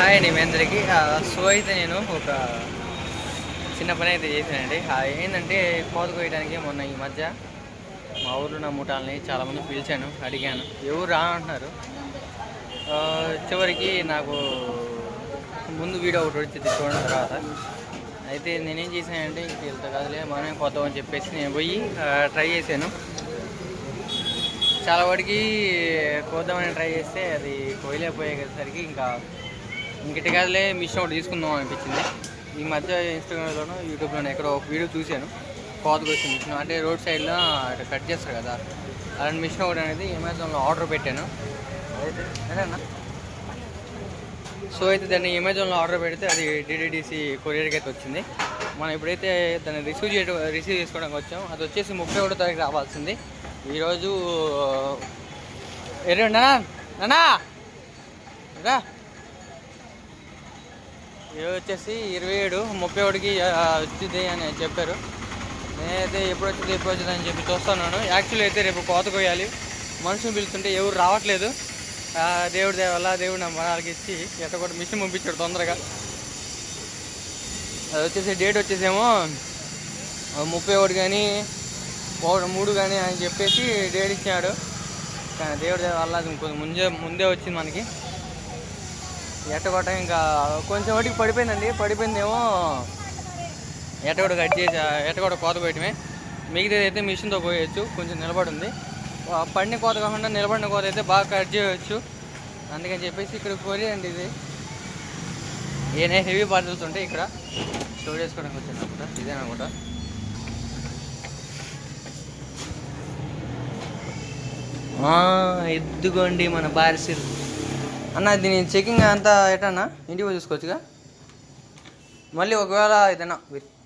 Hi అండి మీ అందరికీ. So అయితే నేను ఒక చిన్న పని అయితే చేశానండి. ఏంటంటే కోత కోయడానికి మొన్న ఈ మధ్య మా ఊర్లో ఉన్న ముఠాలని చాలామంది పిలిచాను అడిగాను. ఎవరు రా అంటున్నారు? చివరికి నాకు ముందు వీడియో ఒకటి వచ్చింది చూడడం తర్వాత. అయితే నేనేం చేశానంటే ఇంక వెళ్తా కాదులే మనమే కొత్త అని చెప్పేసి నేను పోయి ట్రై చేశాను. చాలా వాటికి కోద్దామని ట్రై చేస్తే అది కోయలేకపోయేసరికి ఇంకా ఇంకటి కాదులే మిషన్ ఒకటి తీసుకుందాం అనిపించింది. ఈ మధ్య ఇన్స్టాగ్రామ్లోనూ యూట్యూబ్లోనూ ఎక్కడో ఒక వీడియో చూశాను. కోతకు వచ్చిన మిషన్. అంటే రోడ్ సైడ్లో అక్కడ కట్ చేస్తారు కదా. అలాంటి మిషన్ ఒకటి అనేది అమెజాన్లో ఆర్డర్ పెట్టాను. అదేనా సో అయితే దాన్ని అమెజాన్లో ఆర్డర్ పెడితే అది డిడిడిసి కొరియర్కి అయితే వచ్చింది. మనం ఎప్పుడైతే దాన్ని రిసీవ్ చేయడం రిసీవ్ చేసుకోవడానికి వచ్చాం. అది వచ్చేసి ముప్పై ఒకటో తారీఖు రావాల్సింది. ఈరోజు ఎరు నానా నానా రా. ఈరోజు వచ్చేసి ఇరవై ఏడు ముప్పై ఒకటికి వచ్చింది అని చెప్పారు. నేనైతే ఎప్పుడు వచ్చింది ఎప్పుడు వచ్చింది అని చెప్పి చూస్తున్నాను. యాక్చువల్లీ అయితే రేపు కోత కోయాలి మనుషులు పిలుస్తుంటే ఎవరు రావట్లేదు. దేవుడి దయ దేవుడు నా మనకి ఇచ్చి ఎట్ట కూడా మిషన్ పంపించాడు తొందరగా. అది వచ్చేసి డేట్ వచ్చేసేమో ముప్పై ఒకటి కానీ మూడు కానీ అని చెప్పేసి డేట్ ఇచ్చాడు. కానీ దేవుడి దయ అది కొంచెం ముందే ముందే వచ్చింది మనకి. ఎట్టగొట్ట ఇంకా? కొంచెం వాటికి పడిపోయిందండి. పడిపోయిందేమో ఎట్టగొడ కట్ చేసి ఎట్టగొడ కోత కోయటమే మిగతాది అయితే మిషన్తో పోయొచ్చు కొంచెం నిలబడి ఉంది పడిన కోత కాకుండా నిలబడిన కోత అయితే బాగా కట్ చేయవచ్చు అందుకని చెప్పేసి ఇక్కడ కొరియండి ఇది. ఏనే హెవీ పార్సల్స్ ఉంటాయి ఇక్కడ. స్టోర్ చేసుకోవడానికి వచ్చాను అనుకుంటా. ఇదేననుకుంటా ఆ, ఎద్దుగోండి మన పార్సిల్ అన్న దీని చెకింగ్ అంతా ఎటన్నా? ఇంటికి పోయి చూసుకోవచ్చుగా? మళ్ళీ ఒకవేళ ఏదైనా మీకు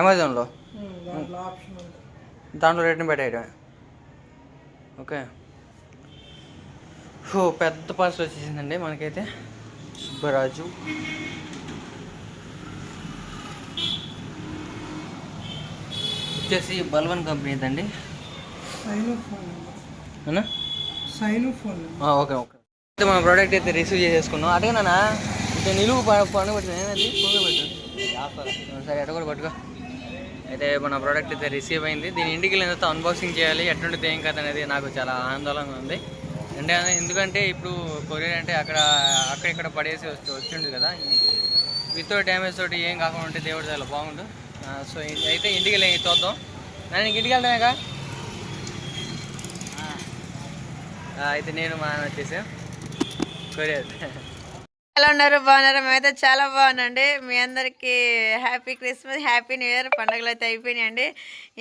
అమెజాన్లో దాంట్లో రిటర్న్ పెట్టేయడమే ఓకే. ఓ పెద్ద పార్సల్ వచ్చేసిందండి మనకైతే. సుబ్బరాజు. వచ్చేసి బల్వన్ కంపెనీ అండి. Okay okay. అయితే మన ప్రోడక్ట్ అయితే రిసీవ్ చేసేసుకున్నాం. అదేనా ఇక నిలువు ప- పని పెట్టిన అది పొంగ పెట్టు. సరే ఎట కూడా పట్టుకో. అయితే మన ప్రోడక్ట్ అయితే రిసీవ్ అయింది. దీని ఇంటికి వెళ్ళిన తర్వాత అన్బాక్సింగ్ చేయాలి. ఎటువంటి ఏం కథ అనేది నాకు చాలా ఆందోళనగా ఉంది. అంటే ఎందుకంటే ఇప్పుడు కొరియర్ అంటే అక్కడ అక్కడ ఇక్కడ పడేసి వచ్చి వచ్చిండు కదా. వితౌట్ డ్యామేజ్ తోటి ఏం కాకుండా ఉంటే దేవుడు చాలా బాగుండు. సో అయితే ఇంటికి వెళ్ళి చూద్దాం నేను ఇంటికి వెళ్తామేగా ఆ, అయితే నేను మా ఆయన వచ్చేసి. కొరియర్. ఎలా ఉన్నారు? బాగున్నారు? మేమైతే చాలా బాగున్నాండి మీ అందరికీ happy Christmas happy new year పండుగలు అయితే అయిపోయినాయండి.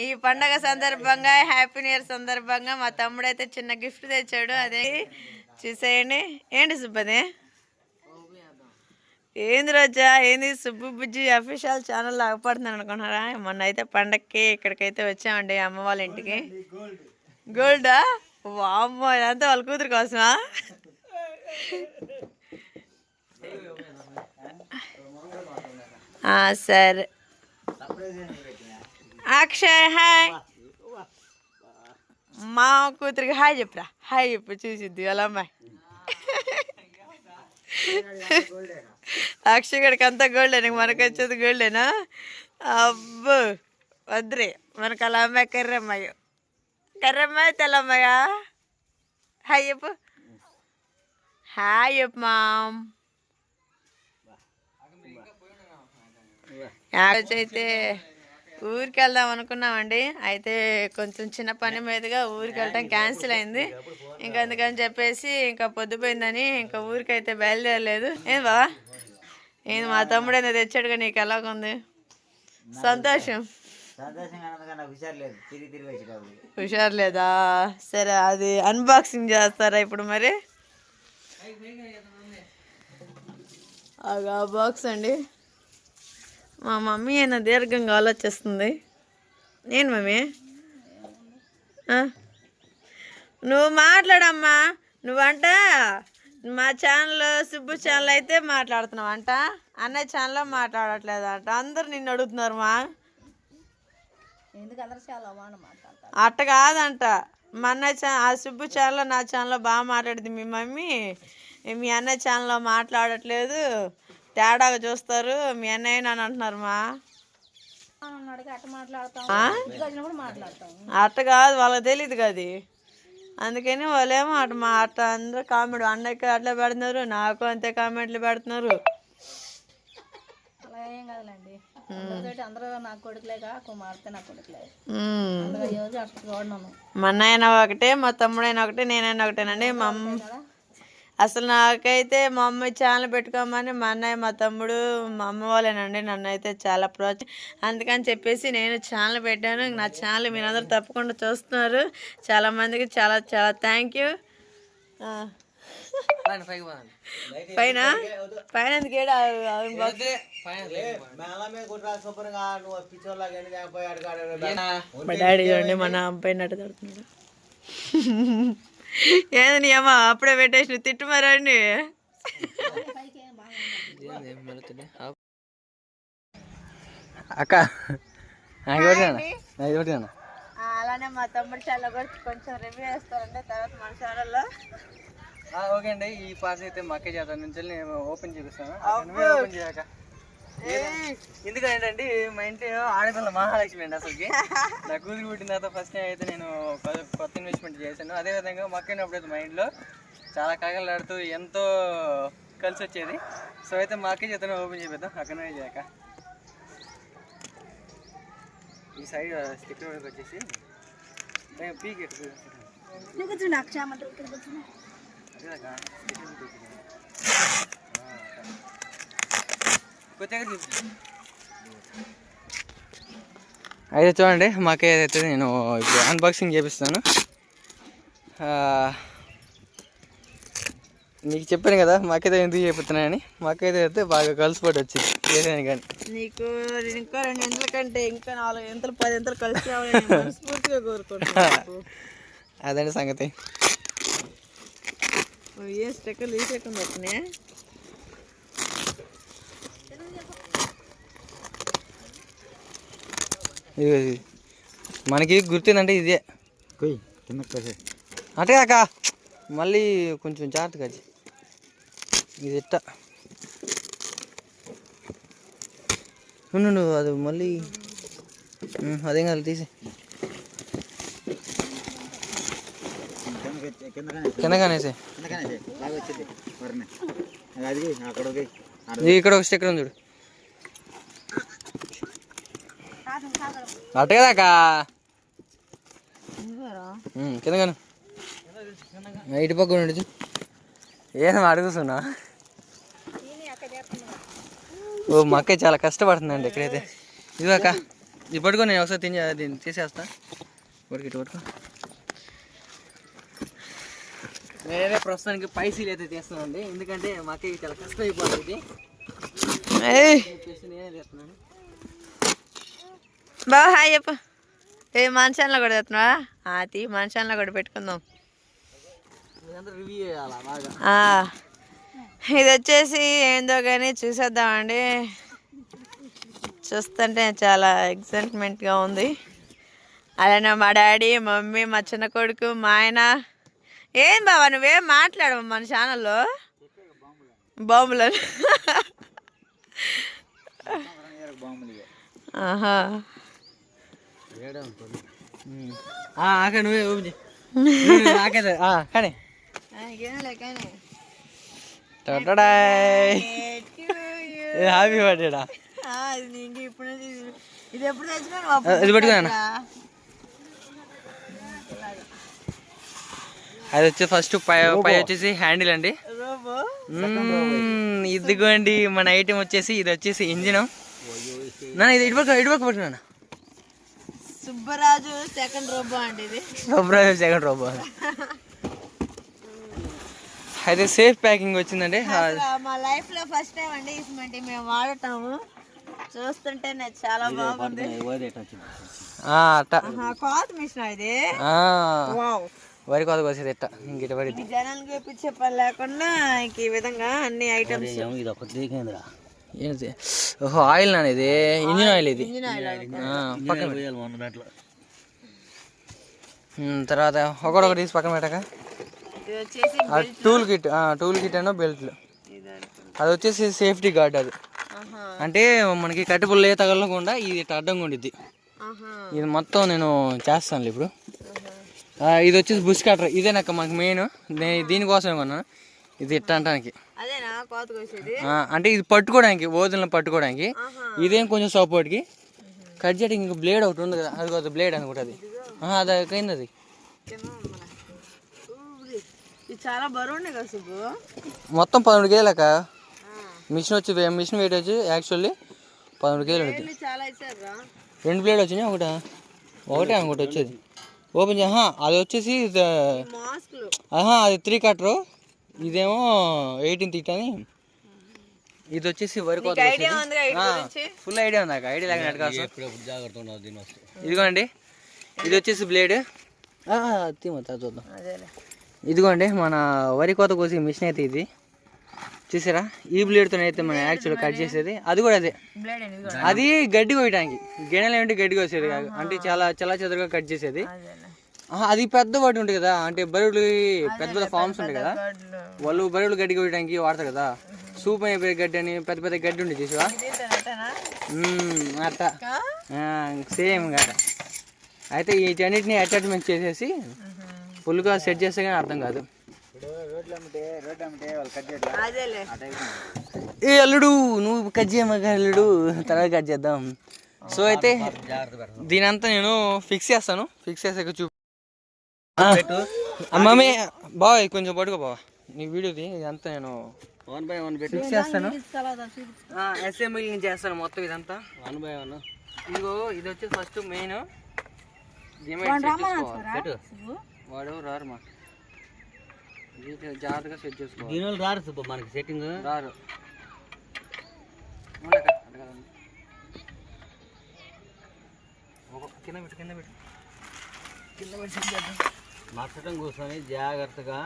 ఈ పండగ సందర్భంగా హ్యాపీ న్యూ ఇయర్ సందర్భంగా మా తమ్ముడు అయితే చిన్న గిఫ్ట్ తెచ్చాడు. అదే చూసేయండి. ఏంటి సుబ్బది? ఏంది రోజా? ఏంది సుబ్బు బుజ్జి అఫీషియల్ ఛానల్ ఆగపడుతున్నాను అనుకున్నారా మొన్న అయితే పండక్కి ఇక్కడికైతే వచ్చామండి అమ్మ వాళ్ళ ఇంటికి. గోల్డా? వామ్మో ఇదంతా వాళ్ళ కూతురు కోసమా? సరే. అక్షయ్ హాయ్. మా కూతురికి హాయ్ చెప్పురా. హాయ్ చెప్పు చూసిద్ది వాళ్ళ అమ్మాయి. అక్షయ్ గడికి అంతా గోల్డేనా మనకు వచ్చేది గోల్డేనా అబ్బో వద్రే మనకు అలా అమ్మాయి కర్రమ్మాయి కర్రమ్మాయి తెల్లమ్మగా. హాయ్ చెప్పు. హాయ్ చెప్పు మామ్. అయితే ఊరికి వెళ్దాం అనుకున్నామండి. అయితే కొంచెం చిన్న పని మీదుగా ఊరికి వెళ్ళడం క్యాన్సిల్ అయింది. ఇంకా అందుకని చెప్పేసి ఇంకా పొద్దుపోయిందని ఇంకా ఊరికి అయితే బయలుదేరలేదు. ఏం బావా? ఏంది మా తమ్ముడు అనేది తెచ్చాడుగా నీకు ఎలాగుంది సంతోషం. హుషారు లేదా. సరే అది అన్బాక్సింగ్ చేస్తారా ఇప్పుడు మరి? ఆ బాక్స్ అండి. మా మమ్మీ అయినా దీర్ఘంగా ఆలోచిస్తుంది. నేను మమ్మీ? నువ్వు మాట్లాడమ్మా. నువ్వంట? మా ఛానల్ సుబ్బు ఛానల్ అయితే మాట్లాడుతున్నావు అంట అన్నయ్య ఛానల్లో మాట్లాడట్లేదు అంట అందరు నిన్ను అడుగుతున్నారు మా. అట్ట కాదంట. మా అన్న ఛా- ఆ సుబ్బు ఛానల్లో నా ఛానల్లో బాగా మాట్లాడింది మీ మమ్మీ. మీ అన్నయ్య ఛానల్లో మాట్లాడట్లేదు. తేడాగా చూస్తారు. మీ అన్నయ్య నన్ను అంటున్నారు మా? అట్ట కాదు వాళ్ళకి తెలియదు కదా అందుకని వాళ్ళేమో అటు మా అట్ట అందరూ కామెంట్ అన్నయ్యకి అట్లా పెడుతున్నారు నాకు అంతే కామెంట్లు పెడుతున్నారు. ఏం కాదులేండి అందరూ నా కొడుకులేగా కుమార్తె నా కొడుకులే. రోజు చూడను మా అన్నయ్యన ఒకటే మా తమ్ముడైనా ఒకటే నేనైనా ఒకటేనండి. మా అమ్మ అసలు నాకైతే మా అమ్మ ఛానల్ పెట్టుకోమని మా అన్నయ్య మా తమ్ముడు మా అమ్మ వాళ్ళేనండి నన్ను అయితే చాలా ప్రోత్స అందుకని చెప్పేసి నేను ఛానల్ పెట్టాను. నా ఛానల్ మీరందరూ తప్పకుండా చూస్తున్నారు. చాలా మందికి చాలా చాలా థ్యాంక్ యూ. పైన పైన? మా డాడీ చూడండి మన అబ్బాయి నట్టు తడుతున్నాడు ఏంది నీ అమ్మ అప్పుడే పెట్టేసి తిట్టు మరండి. అక్క. అలానే మా తమ్ముడు కూడా కొంచెం రివ్యూ వేస్తారండి తర్వాత మన ఛానల్లో ఓకే అండి. ఈ పాస్ అయితే మా అక్క చేత నుంచి నేను ఓపెన్ చేపిస్తాను. ఓపెన్ చేయక. ఎందుకంటే మా ఇంటి ఆడపిల్ల మహాలక్ష్మి అండి అసలుకి. నా కూతురు పుట్టిన తర్వాత ఫస్ట్ టైం అయితే నేను కొత్త ఇన్వెస్ట్మెంట్ చేశాను. అదేవిధంగా మక్కైనప్పుడు మా ఇంట్లో చాలా కాగలాడుతూ ఎంతో కలిసి వచ్చేది. సో అయితే మా అక్క చేతనే ఓపెన్ చేపిద్దాం. అక్కడనే చేయక. ఈ సైడ్ స్టిక్కర్ వచ్చేసి. పీక్ ఎట్టు అయితే చూడండి మాకే ఏదైతే నేను ఇప్పుడు అన్బాక్సింగ్ చేపిస్తాను నీకు చెప్పాను కదా మాకైతే ఎందుకు చేపిస్తున్నాయని మాకైతే అయితే బాగా కలిసిపోటు వచ్చింది చేసాను కానీ. నీకు ఇంకా రెండు ఎంతల కంటే ఇంకా నాలుగు ఎంతలు పది ఎంతలు కలిసి రావాలని నేను మనస్ఫూర్తిగా కోరుకుంటున్నాను. అదండి సంగతి. ఏ స్టెక్కర్లు ఈ స్టెక్కర్ వస్తున్నాయి? ఇది ఇది. మనకి గుర్తుందంటే ఇదే. అటే కాక మళ్ళీ కొంచెం జాగ్రత్తగా అది. ఇది ఎట్ట? నువ్వు అది మళ్ళీ. అదేం కాదు తీసి కిందకి కిందకనే కిందగానేసే. ఇక్కడ ఒక స్టిక్కర్ ఉంది చూడు. అట్టే కదాకా కిందగాను. ఇటు పక్క ఉండు ఏం అడుగుతున్నా ఓ మా అక్క చాలా కష్టపడుతుందండి ఇక్కడైతే. ఇది అక్క ఇది పట్టుకో నేను ఒకసారి తిని తీసేస్తా. పట్టుకు ఇటు పట్టుకో. నేనే ప్రస్తుతానికి పైసీలు అయితే తీస్తానండి ఎందుకంటే మా అక్కకి చాలా కష్టం అయిపోతుంది నేనే తీస్తున్నాను. బాగా హాయ్ చెప్పు. ఏ మంచాన్లో కూడా తెస్తున్నావా? అది మంచాన్లో కూడా పెట్టుకుందాం. ఇది వచ్చేసి ఏందో కానీ చూసేద్దామండి. చూస్తుంటే చాలా ఎక్సైట్మెంట్గా ఉంది. అలానే మా డాడీ మమ్మీ మా చిన్న కొడుకు మా ఆయన ఏం బాబా నువ్వేం మాట్లాడవు మన ఛానల్లో? బాంబులు బాంబులు ఇవి. ఆహా నువ్వే నాకైతే కానీ. హ్యాపీ బర్త్డేడా? ఇది ఎప్పుడు ఇది పట్టుకున్నా అది వచ్చి ఫస్ట్ పై పై వచ్చేసి హ్యాండిల్ అండి. ఇదిగోండి మన ఐటెం వచ్చేసి ఇది వచ్చేసి ఇంజిన్ నాన్న ఇది ఇటుపక్క సుబ్బరాజు సెకండ్ రోబో అండి ఇది. ఫిబ్రవరి సెకండ్ రోబో అయితే సేఫ్ ప్యాకింగ్ వచ్చిందండి. మా లైఫ్లో ఫస్ట్ టైం అండి ఇటువంటి మేము వాడటము చూస్తుంటే నాకు చాలా బాగుంది. కోత మిషన్ ఇది? ఆ, వావ్ వరి కోత కోసేది ఎట్ట ఇంకిట జనానికి ఇప్పించే పని లేకుండా ఇంక ఈ విధంగా అన్ని ఐటమ్స్ ఇది ఒక దేకేంద్రా ఏంటి? ఓహో ఆయిల్ నాన్న ఇది. ఇంజిన్ ఆయిల్ ఇది. ఇంజిన్ ఆయిల్ ఆ, పక్కన తర్వాత ఒకడొకటి తీసి పక్కన పెట్టాక. ఇది వచ్చేసి ఆ టూల్ కిట్ టూల్ కిట్ అనో బెల్ట్లు. అది వచ్చేసి సేఫ్టీ గార్డ్ అది. అంటే మనకి కట్టుబుల్ ఏ తగలకుండా ఇది అడ్డంగా ఉండిద్ది. ఇది మొత్తం నేను చేస్తాను ఇప్పుడు. ఇది వచ్చేసి బుష్ కట్టర్. ఇదే నాకు మనకి మెయిన్ దీనికోసమే కొన్నాను ఇది ఇట్ట అంటానికి. అదేనా? కోత కోసేది? ఆ, అంటే ఇది పట్టుకోవడానికి ఓదులను పట్టుకోవడానికి ఇదేం కొంచెం సపోర్ట్కి. కట్ చేయడానికి ఇంక బ్లేడ్ ఒకటి ఉంది కదా అది కొద్ది బ్లేడ్ అనుకుంటా అది. అది అయింది అది. చాలా బరువు కదా మొత్తం పదమూడు కేజీలక ఆ. మిషన్ వచ్చి మిషన్ వెయిట్ వచ్చి యాక్చువల్లీ పదమూడు కేజీలు ఉంటుంది రెండు బ్లేడ్ వచ్చినాయి ఒకటా? ఒకటే అనుకుంటా వచ్చేది. ఓపెన్ చే ఆహా, అది వచ్చేసి ఆహా అది త్రీ కట్టరు ఇదేమో ఎయిటీన్ తీట్ అని. ఇది వచ్చేసి వరి కోత ఫుల్ ఐడియా ఉంది నాకు? ఐడియా లేక ఇదిగోండి. ఇది వచ్చేసి బ్లేడ్. తీమతా చూద్దాం. ఇదిగోండి మన వరి కోత కోసి మిషన్ అయితే ఇది. చూసారా? ఈ బ్లేడ్తో అయితే మనం యాక్చువల్ కట్ చేసేది. అది కూడా అదే. అది గడ్డి కోయడానికి గిన్నెలు ఏంటి గడ్డి కోసేది కాదు. అంటే చాలా చాలా చెదరుగా కట్ చేసేది. అది పెద్ద వాటి ఉంటుంది కదా. అంటే బరువులు పెద్ద పెద్ద ఫార్మ్స్ ఉంటాయి కదా. వాళ్ళు బరువులు గడ్డి కోయడానికి వాడతారు కదా. సూప్ అయిపోయే గడ్డి అని పెద్ద పెద్ద గడ్డి ఉంటుంది చూసావా? అట్ట ఆ? సేమ్ కదా అయితే వీటన్నిటిని అటాచ్మెంట్ చేసేసి ఫుల్గా సెట్ చేస్తే కానీ అర్థం కాదు. ఏ అల్లుడు నువ్వు కట్ చేయమగా అల్లుడు. తర్వాత కట్ చేద్దాం. సో అయితే జాగ్రత్త పెడతాం దీని అంతా నేను ఫిక్స్ చేస్తాను. ఫిక్స్ చేసాక చూ మమ్మీ బాయ్ కొంచెం పట్టుకో బావా. నీ వీడియోది ఇదంతా నేను వన్ బై వన్ పెట్టి. చేస్తాను. చూపించు అసెంబ్లీ చేస్తాను మొత్తం ఇదంతా. One by one. ఇదిగో ఇది వచ్చి ఫస్ట్ మెయిన్ వాడు రారు మా ఇది జాగ్రత్తగా సెట్ చేసుకోవాలి. దీనివల్ల రారు సుబ్బు మనకి సెట్టింగ్ రారు. కాదు. పెట్టు. కింద పెట్టు కింద పెట్టి. మచ్చటం కూర్చొని జాగ్రత్తగా.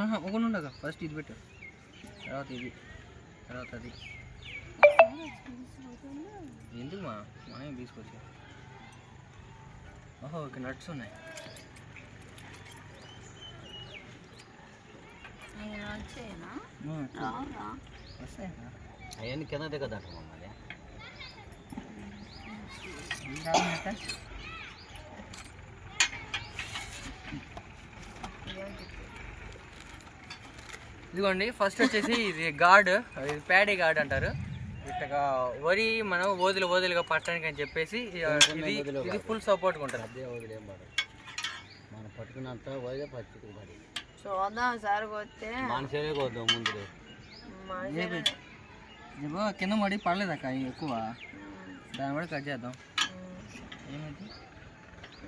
ఆహా, ఒకటి ఉండగా ఫస్ట్ ఇది పెట్టు. తర్వాత ఇది. తర్వాత అది. ఎందుకు మా? మనం తీసుకొచ్చా ఓహో ఓకే నట్స్ ఉన్నాయి. అవన్నీ కింద దిగదట మరి ఇదిగోండి ఫస్ట్ వచ్చేసి ఇది గార్డ్ ఇది ప్యాడీ గార్డ్ అంటారు. ఇట్టగా వరి మనం ఓదిలు ఓదిలుగా పట్టడానికి అని చెప్పేసి ఇది ఇది ఫుల్ సపోర్ట్గా ఉంటుంది అదే వదిలేం పడదు మనం పట్టుకున్నంత వదిలే పచ్చికి పడి. చూద్దాం సార్ కొత్తే మనిషినే కొద్దాం ముందు. రేపు. ఇదిగో కింద మడి పడలేదక్క ఇవి ఎక్కువ. దాన్ని కూడా కట్ చేద్దాం. ఏమైంది?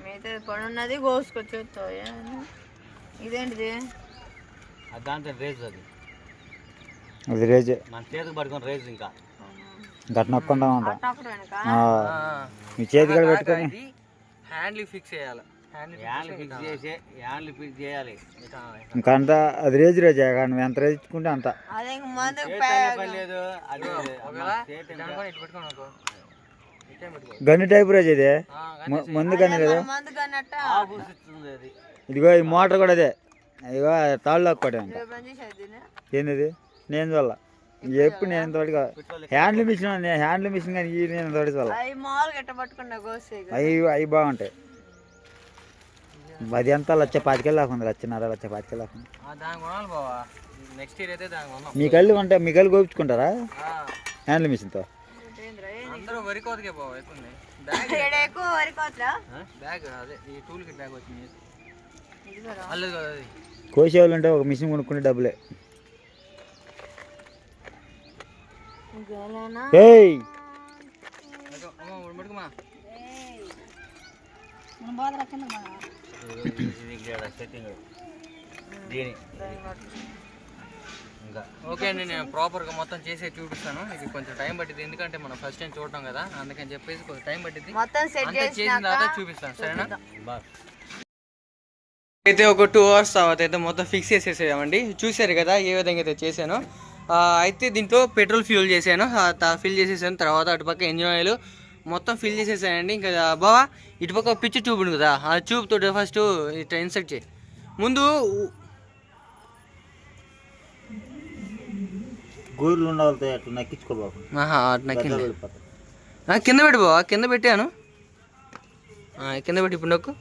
మిగతా పడున్నది కోసుకొచ్చు ఇదేంటిది? అది దాంతో రేజ్ అది. అది రేజే. మన చేతికి పట్టుకొని రేజ్ ఇంకా. గట్నొక్కుండా ఉంటాం మీ చేతి కూడా పెట్టుకొని? హ్యాండ్లీ ఫిక్స్ చేయాలి. హ్యాండ్లీ ఫిక్స్ చేసి యాన్లు ఫిక్స్ చేయాలి. ఇంకా అంత అది రేజు రేజే కానీ నువ్వు ఎంత రేజ్ ఇచ్చుకుంటే అంత. లేదు గన్ను టైప్ రేజ్ ఇది? ముందు గన్ను లేదు ఇదిగో ఈ మోటార్ కూడా అదే. ఇదిగో తాళ్ళు ఒక్కటే ఏంది నేను చూడాల ఎప్పుడు నేను తోడుగా? హ్యాండ్లు మిషన్ హ్యాండ్లు మిషన్ కానీ ఈ నేను తోడి చూడాల అవి అవి బాగుంటాయి. అది ఎంత లచ్చ పాతికెళ్ళి లాకుంది లచ్చన్నర లచ్చ పాతికెళ్ళి లాకుంది ఆ, దానికి కొనాలి బావా. నెక్స్ట్ ఇయర్ అయితే దానికి కొన్నాం. మీ కళ్ళు ఉంటే మీ కళ్ళు కోపించుకుంటారా ఆ, హ్యాండ్లు మిషన్తో? అందరూ వరి కోతకే బ్యాగ్. అదే ఈ టూల్ కిట్ బ్యాగ్ వచ్చింది. అల్లదు కదా అది. కోసేవాళ్ళు ఉంటే ఒక మిషన్ కొనుక్కునే డబ్బులే. ఏయ్! ఓకే అండి నేను ప్రాపర్గా మొత్తం చేసే చూపిస్తాను. ఇది కొంచెం టైం పట్టింది ఎందుకంటే మనం ఫస్ట్ టైం చూడటం కదా. అందుకని చెప్పేసి కొంచెం టైం పట్టింది మొత్తం సెట్ అంతా చేసిన తర్వాత చూపిస్తాను. సరేనా? బాగా అయితే ఒక టూ అవర్స్ తర్వాత అయితే మొత్తం ఫిక్స్ చేసేసామండి చూశారు కదా ఏ విధంగా అయితే చేశాను. అయితే దీంట్లో పెట్రోల్ ఫ్యూల్ చేశాను. ఫిల్ చేసేసాను. తర్వాత అటుపక్క ఇంజిన్ ఆయిల్ మొత్తం ఫిల్ చేసేసానండి. ఇంకా బావా ఇటుపక్క పిచ్చి ట్యూబ్ ఉంది కదా ఆ ట్యూబ్ తోటి ఫస్ట్ ఇట్లా ఇన్సర్ట్ చేయి. ముందు గోర్లు అట్లా నక్కించుకో బాబు నక్కింది. కింద పెట్టి బావా కింద పెట్టాను. కింద పెట్టి ఇప్పుడు నొక్కు.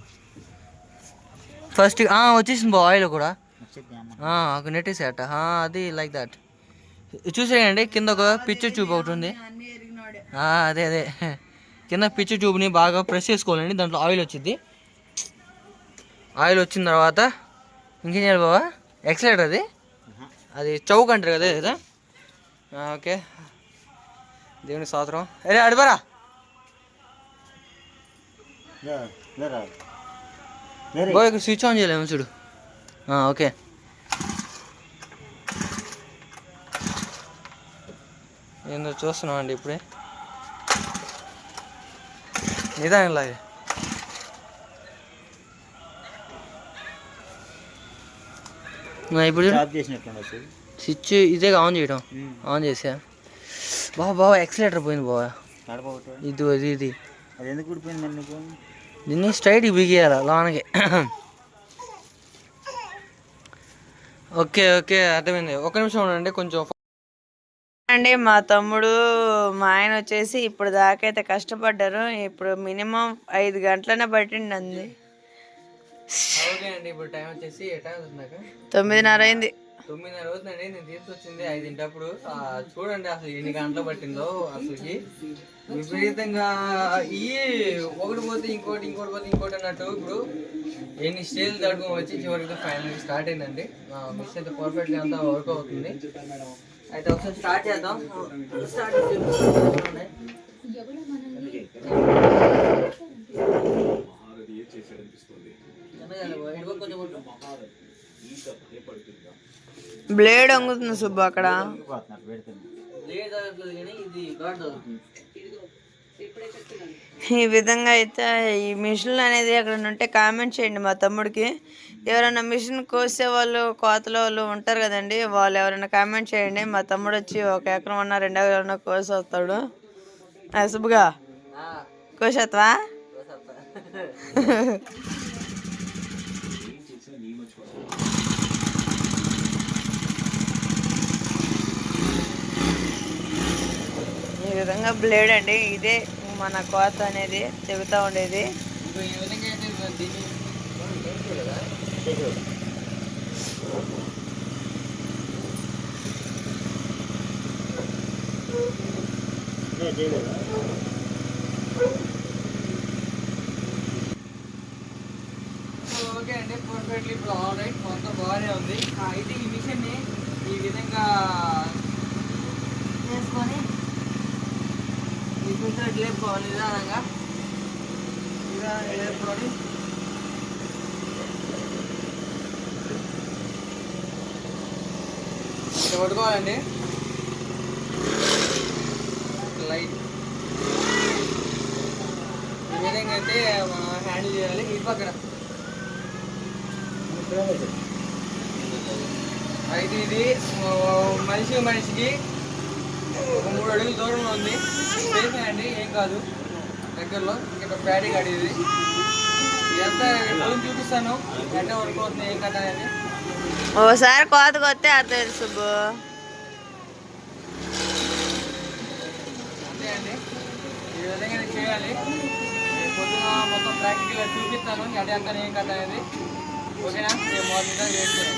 ఫస్ట్ వచ్చేసింది బావ ఆయిల్ కూడా. నచ్చింది అమ్మ. ఆ, ఒక నెట్టేసి అట ఆ, అది లైక్ దట్ చూసేయండి కింద ఒక పిక్చర్ ట్యూబ్ ఒకటి ఉంది. అదే అదే. కింద పిక్చర్ ట్యూబ్ని బాగా ప్రెస్ చేసుకోవాలండి దాంట్లో ఆయిల్ వచ్చింది ఆయిల్ వచ్చిన తర్వాత ఇంకేం చేయాలి బాబా ఎక్సలెటర్ అది? అది చౌక్ అంటారు కదా కదా ఓకే. దేవుని స్తోత్రం. అరే అడిపారా బాయ్ ఇక్కడ స్విచ్ ఆన్ చేయలేము చూడు. ఓకే. ఏందో చూస్తున్నాం అండి ఇప్పుడే. నిదానం లాగే. ఇప్పుడు. స్విచ్ ఇదే ఆన్ చేయడం ఆన్ చేసా. బాబా బాబా ఎక్సలేటర్ పోయింది బాబా. ఇది ఇది. ఇది ఎందుకు దీన్ని స్ట్రైట్కి బిగియాలి లోనకి. ఓకే ఓకే అర్థమైంది. ఒక నిమిషం ఉండండి కొంచెం అండి మా తమ్ముడు మా ఆయన వచ్చేసి ఇప్పుడు దాకైతే కష్టపడ్డారు. ఇప్పుడు మినిమం ఐదు గంటలనే పట్టిండి ఇప్పుడు టైం వచ్చేసి అవుతుందాక తొమ్మిదిన్నర అయింది. తొమ్మిదిన్నర అవుతుందండి నేను తీసుకొచ్చింది. ఐదింటప్పుడు చూడండి అసలు ఎన్ని గంటలు పట్టిందో అసలుకి. విపరీతంగా ఈ ఒకటి పోతే ఇంకోటి ఇంకోటి పోతే ఇంకోటి అన్నట్టు ఇప్పుడు ఎన్ని స్టేజ్లు తడుకొని వచ్చి చివరికి ఫైనల్ స్టార్ట్ అయిందండి. మిస్ అయితే పర్ఫెక్ట్గా అంతా వర్క్ అవుతుంది. అయితే ఒకసారి స్టార్ట్ చేద్దాం. స్టార్ట్ బ్లేడ్ వంగుతుంది సుబ్బు అక్కడ. ఈ విధంగా అయితే ఈ మిషన్ అనేది ఎక్కడ ఉంటే కామెంట్ చేయండి మా తమ్ముడికి. ఎవరైనా మిషన్ కోసే వాళ్ళు కోతల వాళ్ళు ఉంటారు కదండి వాళ్ళు ఎవరైనా కామెంట్ చేయండి. మా తమ్ముడు వచ్చి ఒక ఎకరం అన్న రెండు ఎకరం కోసి వస్తాడు సుబ్బుగా. కోసేస్తావా విధంగా బ్లేడ్ అండి. ఇదే మన కోత అనేది చెబుతూ ఉండేది. ఇంకో ఈ ఓకే అండి పర్ఫెక్ట్లీ ఇప్పుడు ఆల్ రైట్ మొత్తం బాగానే ఉంది. అయితే ఈ మిషన్ని ఈ విధంగా చేసుకొని ఫిల్టర్ లేపుకోవాలి నిదానంగా. నిదానంగా ఇట్లా పట్టుకోవాలండి. లైట్. ఈ విధంగా అయితే హ్యాండిల్ చేయాలి. ఈ పక్కన. అయితే ఇది మనిషి మనిషికి ఒక మూడు అడుగుల దూరంలో ఉంది. స్పేస్ అండి ఏం కాదు. దగ్గరలో ఇక్కడ ప్యాడీ గాడి ఇది. ఇదంతా రోజు చూపిస్తాను. ఎట్లా వరకు అవుతుంది ఏం కథ అనేది. ఓసారి కోతకు వస్తే అర్థమైంది సుబ్బు? అంతే అండి. ఈ విధంగా చేయాలి. పొద్దున మొత్తం ప్రాక్టికల్గా చూపిస్తాను. ఎడ ఎంత ఏం కథ అనేది. ఓకేనా? రేపు మార్నింగ్ చేస్తాను.